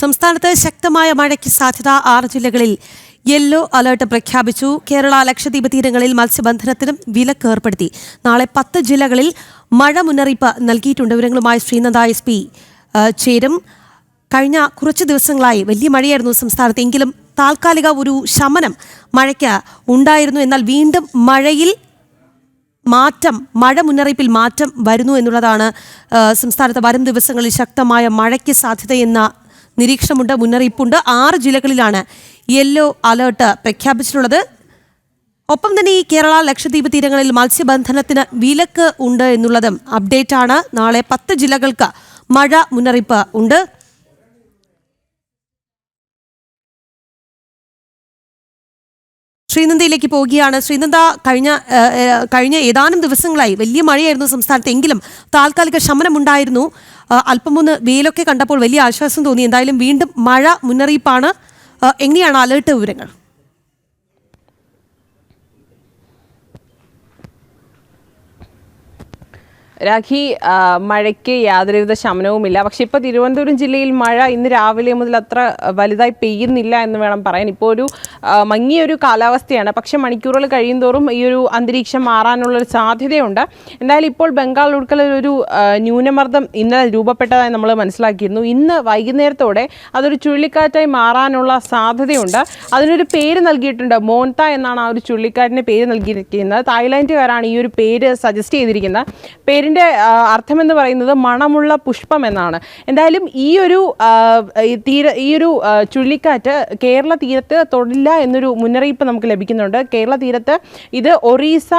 സംസ്ഥാനത്ത് ശക്തമായ മഴയ്ക്ക് സാധ്യത ആറ് ജില്ലകളിൽ. യെല്ലോ അലർട്ട് പ്രഖ്യാപിച്ചു. കേരള ലക്ഷദ്വീപ് തീരങ്ങളിൽ മത്സ്യബന്ധനത്തിനും വിലക്ക് ഏർപ്പെടുത്തി. നാളെ പത്ത് ജില്ലകളിൽ മഴ മുന്നറിയിപ്പ് നൽകിയിട്ടുണ്ട്. വിവരങ്ങളുമായി ശ്രീനന്ദ എസ് പി ചേരും. കഴിഞ്ഞ കുറച്ച് ദിവസങ്ങളായി വലിയ മഴയായിരുന്നു സംസ്ഥാനത്ത്. എങ്കിലും താൽക്കാലിക ഒരു ശമനം മഴയ്ക്ക് ഉണ്ടായിരുന്നു. എന്നാൽ വീണ്ടും മഴയിൽ മാറ്റം മഴ മുന്നറിയിപ്പിൽ മാറ്റം വരുന്നു എന്നുള്ളതാണ് സംസ്ഥാനത്ത് വരും ദിവസങ്ങളിൽ ശക്തമായ മഴയ്ക്ക് സാധ്യതയെന്ന നിരീക്ഷണമുണ്ട് മുന്നറിയിപ്പുണ്ട്. ആറ് ജില്ലകളിലാണ് യെല്ലോ അലേർട്ട് പ്രഖ്യാപിച്ചിട്ടുള്ളത്. ഒപ്പം തന്നെ ഈ കേരള ലക്ഷദ്വീപ് തീരങ്ങളിൽ മത്സ്യബന്ധനത്തിന് വിലക്ക് ഉണ്ട് എന്നുള്ളതും അപ്ഡേറ്റ് ആണ്. നാളെ പത്ത് ജില്ലകൾക്ക് മഴ മുന്നറിയിപ്പ് ഉണ്ട്. ശ്രീനന്ദയിലേക്ക് പോവുകയാണ് ശ്രീനന്ദ കഴിഞ്ഞ കഴിഞ്ഞ ഏതാനും ദിവസങ്ങളായി വലിയ മഴയായിരുന്നു സംസ്ഥാനത്ത് എങ്കിലും താൽക്കാലിക ശമനമുണ്ടായിരുന്നു. അല്പമൊന്ന് വെയിലൊക്കെ കണ്ടപ്പോൾ വലിയ ആശ്വാസം തോന്നി. എന്തായാലും വീണ്ടും മഴ മുന്നറിയിപ്പാണ്. എങ്ങനെയാണ് അലേർട്ട് വിവരങ്ങൾ? രാഖി മഴയ്ക്ക് യാതൊരുവിധ ശമനവുമില്ല. പക്ഷെ ഇപ്പോൾ തിരുവനന്തപുരം ജില്ലയിൽ മഴ ഇന്ന് രാവിലെ മുതൽ അത്ര വലുതായി പെയ്യുന്നില്ല എന്ന് വേണം പറയാൻ. ഇപ്പോൾ ഒരു മങ്ങിയൊരു കാലാവസ്ഥയാണ്. പക്ഷെ മണിക്കൂറുകൾ കഴിയുന്തോറും ഈ ഒരു അന്തരീക്ഷം മാറാനുള്ളൊരു സാധ്യതയുണ്ട്. എന്തായാലും ഇപ്പോൾ ബംഗാൾ ഉൾക്കലിൽ ഒരു ന്യൂനമർദ്ദം ഇന്നലെ രൂപപ്പെട്ടതായി നമ്മൾ മനസ്സിലാക്കിയിരുന്നു. ഇന്ന് വൈകുന്നേരത്തോടെ അതൊരു ചുഴലിക്കാറ്റായി മാറാനുള്ള സാധ്യതയുണ്ട്. അതിനൊരു പേര് നൽകിയിട്ടുണ്ട്. മോൻത എന്നാണ് ആ ഒരു ചുഴലിക്കാറ്റിന് പേര് നൽകിയിരിക്കുന്നത്. തായ്ലാൻഡുകാരാണ് ഈ ഒരു പേര് സജസ്റ്റ് ചെയ്തിരിക്കുന്നത്. പേരിന്റെ അർത്ഥം എന്ന് പറയുന്നത് മണമുള്ള പുഷ്പം എന്നാണ്. എന്തായാലും ഈ ഒരു തീര ഈ ഒരു ചുഴലിക്കാറ്റ് കേരള തീരത്ത് തൊടില്ല എന്നൊരു മുന്നറിയിപ്പ് നമുക്ക് ലഭിക്കുന്നുണ്ട്. കേരള തീരത്ത് ഇത് ഒറീസ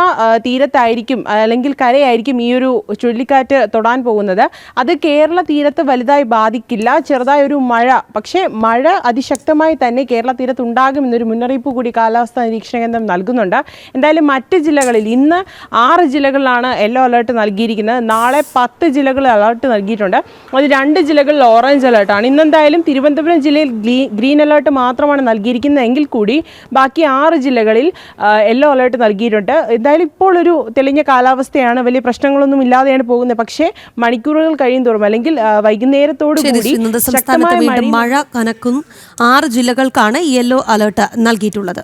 തീരത്തായിരിക്കും അല്ലെങ്കിൽ കരയായിരിക്കും ഈ ഒരു ചുഴലിക്കാറ്റ് തൊടാൻ പോകുന്നത്. അത് കേരള തീരത്ത് വലുതായി ബാധിക്കില്ല. ചെറുതായ ഒരു മഴ പക്ഷേ മഴ അതിശക്തമായി തന്നെ കേരള തീരത്ത് ഉണ്ടാകും എന്നൊരു മുന്നറിയിപ്പ് കൂടി കാലാവസ്ഥാ നിരീക്ഷണ കേന്ദ്രം നൽകുന്നുണ്ട്. എന്തായാലും മറ്റ് ജില്ലകളിൽ ഇന്ന് ആറ് ജില്ലകളിലാണ് യെല്ലോ അലേർട്ട് നൽകിയിരിക്കുന്നത്. നാളെ പത്ത് ജില്ലകളിൽ അലേർട്ട് നൽകിയിട്ടുണ്ട്. അത് രണ്ട് ജില്ലകളിൽ ഓറഞ്ച് അലേർട്ടാണ്. ഇന്നെന്തായാലും തിരുവനന്തപുരം ജില്ലയിൽ ഗ്രീൻ അലേർട്ട് മാത്രമാണ് നൽകിയിരിക്കുന്നത്. എങ്കിൽ കൂടി ബാക്കി ആറ് ജില്ലകളിൽ യെല്ലോ അലേർട്ട് നൽകിയിട്ടുണ്ട്. എന്തായാലും ഇപ്പോൾ ഒരു തെളിഞ്ഞ കാലാവസ്ഥയാണ്. വലിയ പ്രശ്നങ്ങളൊന്നും ഇല്ലാതെയാണ് പോകുന്നത്. പക്ഷേ മണിക്കൂറുകൾ കഴിയും തോറും അല്ലെങ്കിൽ വൈകുന്നേരത്തോട് കൂടി സംസ്ഥാനത്ത് മഴ കനക്കും. ആറ് ജില്ലകൾക്കാണ് യെല്ലോ അലേർട്ട് നൽകിയിട്ടുള്ളത്.